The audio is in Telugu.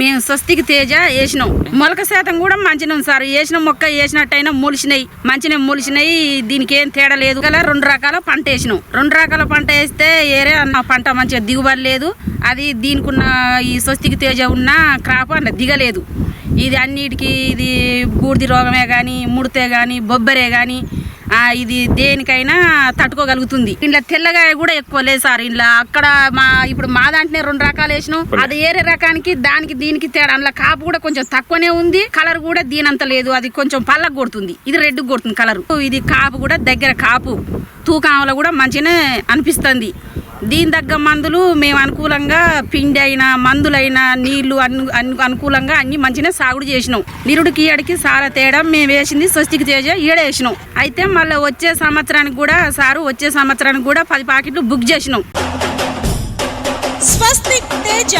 మేము స్వస్తికి తేజ వేసినాం. మొలక శాతం కూడా మంచినాం సార్. వేసిన మొక్క వేసినట్టయినా మొలిచినాయి. మంచినే మొలిచినాయి. దీనికి ఏం తేడా లేదు. గల రెండు రకాల పంట వేసినాం. రెండు రకాల పంట వేస్తే ఏరే అన్న పంట మంచిగా దిగుబడి లేదు. అది దీనికున్న ఈ స్వస్తికి తేజ ఉన్న క్రాప్ అన్న దిగలేదు. ఇది అన్నిటికీ ఇది బూడిది రోగమే కానీ ముడితే కానీ బొబ్బరే కానీ ఇది దేనికైనా తట్టుకోగలుగుతుంది. ఇంట్లో తెల్లగాయ కూడా ఎక్కువ లేదు సార్. ఇంట్లో అక్కడ మా ఇప్పుడు మా దాంట్లోనే రెండు రకాలు వేసినాం. అది ఏరే రకానికి దానికి దీనికి తేడా. అందులో కాపు కూడా కొంచెం తక్కువనే ఉంది. కలర్ కూడా దీనంత లేదు. అది కొంచెం పళ్ళకు కొడుతుంది. ఇది రెడ్ కొడుతుంది కలర్. ఇది కాపు కూడా దగ్గర కాపు. తూకంలో కూడా మంచిగానే అనిపిస్తుంది. దీని తగ్గ మందులు మేము అనుకూలంగా పిండి అయినా మందులైనా నీళ్ళు అను అను- అనుకూలంగా అన్ని మంచిగా సాగుడు చేసినాం. నిరుడికి ఈయడికి సారా తేడా మేము వేసింది స్వస్తికి తేజ ఈడ వేసినాం. అయితే మళ్ళీ వచ్చే సంవత్సరానికి కూడా సారు వచ్చే సంవత్సరానికి కూడా పది ప్యాకెట్లు బుక్ చేసినాం. స్వస్తిక్ తేజ.